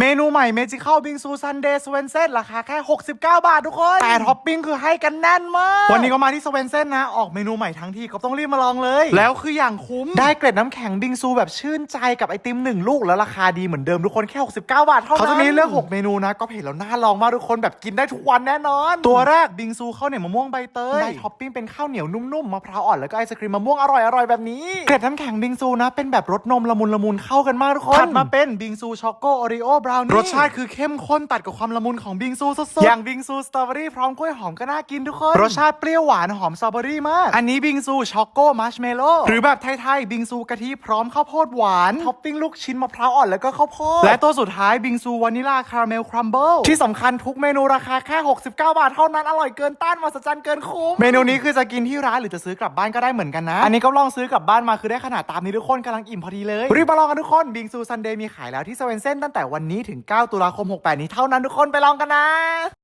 เมนูใหม่เมจิเข้าบิงซูซันเดย์สเวนเซนราคาแค่ 69 บาททุกคน แต่ท็อปปิ้งคือให้กันแน่นมาก วันนี้ก็มาที่สเวนเซนนะ ออกเมนูใหม่ทั้งทีก็ต้องรีบมาลองเลย แล้วคืออย่างคุ้ม ได้เกล็ดน้ำแข็งบิงซูแบบชื่นใจกับไอติมหนึ่งลูก แล้วราคาดีเหมือนเดิมทุกคนแค่ 69 บาทเท่านั้น เขาจะมีเลือก 6 เมนูนะ ก็เห็นแล้วน่าลองมากทุกคนแบบกินได้ทุกวันแน่นอน ตัวแรกบิงซูข้าวเหนียวมะม่วงใบเตยได้ท็อปปิ้งเป็นข้าวเหนียวนุ่มๆมะพร้าวอ่อนแล้วก็ไอศครีมมะม่วงอร่อยๆแบบนี้เกล็ดน้ำแข็งบิงซูนะเป็นแบบรสนมละมุนละมุนเข้ากันมากทุกคนถัดมาเป็นบิงซูช็อกโกโอริโอบราวนี่รสชาติคือเข้มข้นตัดกับความละมุนของบิงซูสุดๆอย่างบิงซูสตรอเบอรี่พร้อมกล้วยหอมก็น่ากินทุกคนรสชาติเปรี้ยวหวานหอมสตรอเบอรี่มาก อันนี้บิงซูช็อกโกมัชเมลโล่หรือแบบไทยๆบิงซูกะทิพร้อมข้าวโพดหวานท็อปปิ้งลูกชิ้นมะพร้าวอ่อนแล้วก็ข้าวโพดและตัวสุดท้ายบิงซูวานิลาคาราเมลครัมเบิลที่สำคัญทุกเมนูราคาแค่ 69 บาทเท่านั้นอร่อยเกินต้านมหัศจรรย์เกินคุ้มเมนูนี้คือจะกินที่ร้านหรือจะซื้อกลับบ้านก็ได้เหมือนกันนะอันนี้ก็ลองซื้อกลับบ้านมาคือได้ขนาดตามนี้ทุกคนกำลังอิ่มพอดีเลยรีบมาลองกันทุกคนบิงซูซันเดย์มีขายแล้วที่เซเว่นเซนตั้งแต่วันนี้ถึง 9 ตุลาคม 68 นี้เท่านั้นทุกคนไปลองกันนะ